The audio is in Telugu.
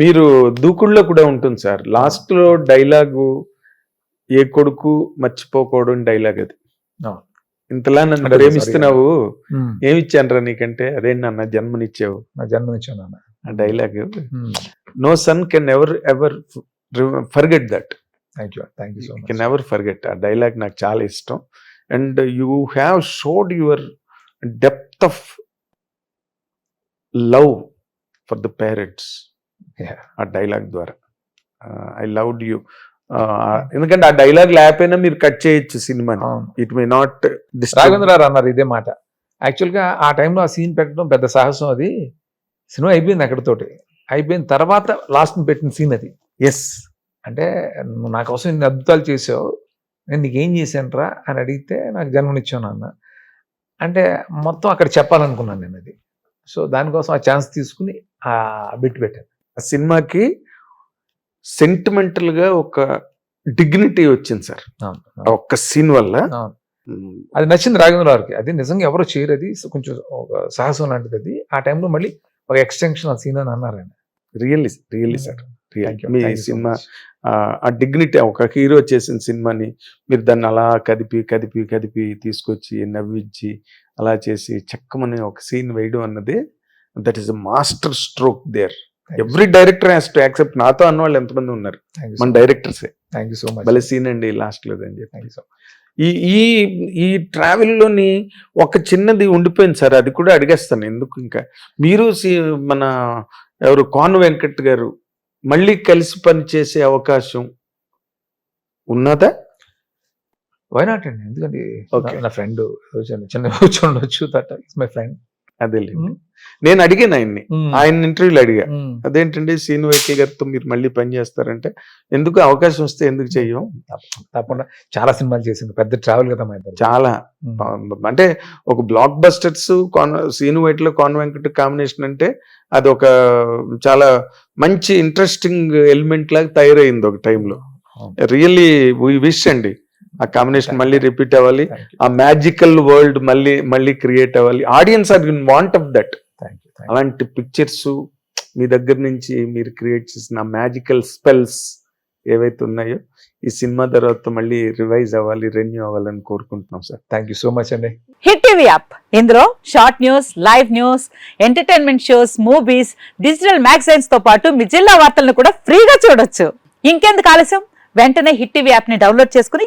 మీరు దూకుడులో కూడా ఉంటుంది సార్. లాస్ట్లో డైలాగు ఏ కొడుకు మర్చిపోకూడని డైలాగ్ అది. ఇంతలా నన్ను ప్రేమిస్తున్నావు ఏమిచ్చానరా నీకంటే? అదే నాన్న జన్మనిచ్చావు. నా జన్మనిచ్చాను నాన్న. ఆ dialogue. No son can ever ever forget that. Thank you thank you so can ever forget ఆ డైలాగ్ నాకు చాలా ఇష్టం. And you have showed your depth of love for the parents. ఆ డైలాగ్ ద్వారా. ఐ లవ్డ్ యూ ఎందుకంటే ఆ డైలాగ్ లేకపోయినా మీరు కట్ చేయొచ్చు సినిమాని. అవును. ఇట్ మే నాట్ రాఘవేంద్ర గారు అన్నారు ఇదే మాట. యాక్చువల్గా ఆ టైంలో ఆ సీన్ పెట్టడం పెద్ద సాహసం అది. సినిమా అయిపోయింది అక్కడితోటి. అయిపోయిన తర్వాత లాస్ట్ పెట్టిన సీన్ అది. ఎస్ అంటే నా కోసం ఇన్ని అద్భుతాలు చేసావు. నేను నీకేం చేశానురా అని అడిగితే నాకు జన్మనిచ్చాను అన్న అంటే మొత్తం అక్కడ చెప్పాలనుకున్నాను నేను అది. సో దానికోసం ఆ ఛాన్స్ తీసుకుని ఆ బిట్ పెట్టాను. ఆ సినిమాకి సెంటిమెంటల్గా ఒక డిగ్నిటీ వచ్చింది సార్. ఆ ఒక్క సీన్ వల్ల. అది నచ్చింది రాఘవేంద్ర గారికి. అది నిజంగా ఎవరో చేయరు అది. కొంచెం ఒక సాహసం లాంటిది అది. ఆ టైంలో మళ్ళీ ఒక ఎక్స్టెన్షన్ ఆ సీన్ అని అన్నారు ఆయన. రియల్లీ రియల్లీ సార్ మీ సినిమా. ఆ, డిగ్నిటీ ఒక హీరో చేసిన సినిమాని మీరు దాన్ని అలా కదిపి కదిపి కదిపి తీసుకొచ్చి నవ్వించి అలా చేసి చక్కమని ఒక సీన్ వేయడం అన్నది that is master stroke there every director has to accept నాతో అన్న వాళ్ళు ఎంతమంది ఉన్నారు? మన. డైరెక్టర్సే Thank you so much. భలే సీన్ అండి లాస్ట్లో అని చెప్పి. Much. ఈ ఈ ఈ travel లోని ఒక చిన్నది ఉండిపోయింది సార్. అది కూడా అడిగేస్తాను. ఎందుకు ఇంకా? మీరు సి- మన ఎవరు కోన వెంకట్ గారు మళ్ళీ కలిసి పనిచేసే అవకాశం ఉన్నదా? Not అండి? ఎందుకంటే. నా- ఫ్రెండ్ చిన్న కూర్చొని ఉండొచ్చు. దట్ ఇస్ మై ఫ్రెండ్ అదే నేను అడిగాను ఆయన్ని. ఆయన ఇంటర్వ్యూలో అడిగా. అదేంటండి సీను వైకే గారితో మీరు మళ్ళీ పని చేస్తారంటే ఎందుకు అవకాశం వస్తే ఎందుకు చెయ్యం? తప్పకుండా. చాలా సినిమాలు చేసింది. పెద్ద ట్రావెల్ కదా చాలా. అంటే ఒక బ్లాక్ బస్టర్స్ సీను వైట్లో కాన్ వెంకట్ కాంబినేషన్ అంటే అది ఒక చాలా మంచి ఇంట్రెస్టింగ్ ఎలిమెంట్ లాగా తయారైంది ఒక టైంలో రియల్లీ విష్ అండి. ఆ కాంబినేషన్ మళ్ళీ రిపీట్ అవ్వాలి. ఆ మ్యాజికల్ వరల్డ్ మళ్ళీ మళ్ళీ క్రియేట్ అవ్వాలి. Audience are in want of that అలాంటి పిక్చర్స్ మీ దగ్గర నుంచి మీరు క్రియేట్ చేసిన మ్యాజికల్ స్పెల్స్ ఏవైతే ఉన్నాయో ఈ సినిమా తర్వాత మళ్ళీ రివైజ్ అవ్వాలి రెన్యూ అవ్వాలని కోరుకుంటున్నాం sir thank you so much అండి హిట్ టీవీ యాప్ ఇందులో short news live news entertainment shows movies digital మ్యాగజైన్స్తో పాటు మీ జిల్లా వార్తలను కూడా ఫ్రీగా చూడొచ్చు. ఇంకెందుకు ఆలస్యం? వెంటనే హిట్ టీవీ యాప్ని డౌన్లోడ్ చేసుకుని